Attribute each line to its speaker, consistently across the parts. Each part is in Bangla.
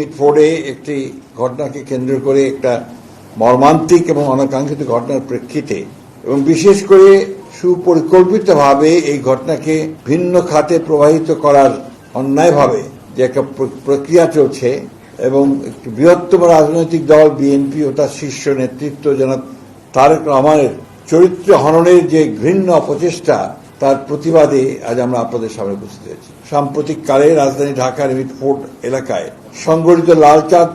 Speaker 1: মিটফোর্ডে একটি ঘটনাকে কেন্দ্র করে একটা মর্মান্তিক এবং অনাকাঙ্ক্ষিত ঘটনার প্রেক্ষিতে এবং বিশেষ করে সুপরিকল্পিতভাবে এই ঘটনাকে ভিন্ন খাতে প্রবাহিত করার অন্যায়ভাবে যে একটা প্রক্রিয়া চলছে এবং একটি বৃহত্তম রাজনৈতিক দল, বিএনপি ও তার শীর্ষ নেতৃত্ব যেন তারেক রহমানের চরিত্র হননের যে ঘৃণ্য অপচেষ্টা তার প্রতিবাদে আজ আমরা আপনাদের সামনে উপস্থিত হয়েছি। সাম্প্রতিক কালে রাজধানী ঢাকার মিটফোর্ট এলাকায় সংগঠিত লালচাঁদ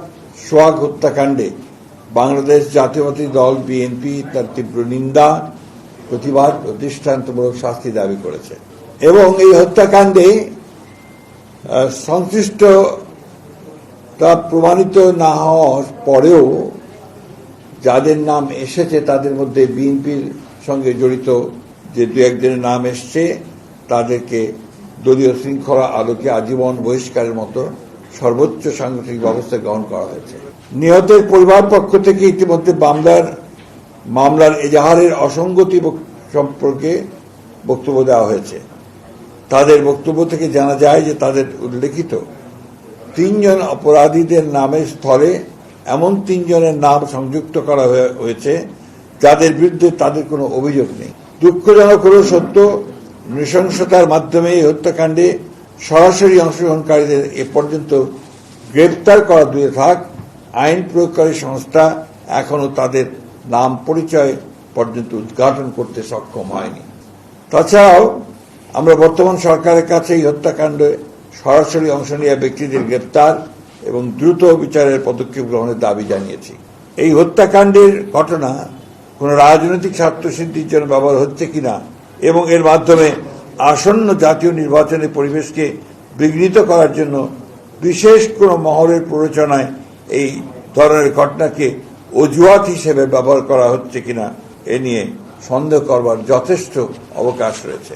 Speaker 1: সোহাগ হত্যাকাণ্ডে বাংলাদেশ জাতীয়বাদী দল বিএনপি তার তীব্র নিন্দা, প্রতিবাদ ও দৃষ্টান্তমূলক শাস্তি দাবি করেছে এবং এই হত্যাকাণ্ডে সংশ্লিষ্ট তা প্রমাণিত না হওয়ার পরেও যাদের নাম এসেছে তাদের মধ্যে বিএনপির সঙ্গে জড়িত যে দু একজনের নাম এসছে, তাদেরকে দলীয় শৃঙ্খলা আলোকে আজীবন বহিষ্কারের মতো সর্বোচ্চ সাংগঠনিক ব্যবস্থা গ্রহণ করা হয়েছে। নিহতের পরিবার পক্ষ থেকে ইতিমধ্যে মামলার মামলার এজাহারের অসঙ্গতি সম্পর্কে বক্তব্য দেওয়া হয়েছে। তাদের বক্তব্য থেকে জানা যায় যে তাদের উল্লেখিত তিনজন অপরাধীদের নামের স্থলে এমন তিনজনের নাম সংযুক্ত করা হয়ে- হয়েছে, যাদের বিরুদ্ধে তাদের কোনো অভিযোগ নেই। দুঃখজনক হল সত্য, নৃশংসতার মাধ্যমে এই হত্যাকাণ্ডে সরাসরি অংশগ্রহণকারীদের এ পর্যন্ত গ্রেপ্তার করা দূরে থাক। আইন প্রয়োগকারী সংস্থা এখনও তাদের নাম পরিচয় পর্যন্ত উদ্ঘাটন করতে সক্ষম হয়নি। তাছাড়াও আমরা বর্তমান সরকারের কাছে এই হত্যাকাণ্ডে সরাসরি অংশ নেওয়া ব্যক্তিদের গ্রেপ্তার এবং দ্রুত বিচারের পদক্ষেপ গ্রহণের দাবি জানিয়েছি। এই হত্যাকাণ্ডের ঘটনা কোন রাজনৈতিক স্বার্থসিদ্ধির জন্য ব্যবহার হচ্ছে কিনা এবং এর মাধ্যমে আসন্ন জাতীয় নির্বাচনের পরিবেশকে বিঘ্নিত করার জন্য বিশেষ কোন মহলের প্ররোচনায় এই ধরনের ঘটনাকে অজুহাত হিসেবে ব্যবহার করা হচ্ছে কিনা এ নিয়ে সন্দেহ করবার যথেষ্ট অবকাশ রয়েছে।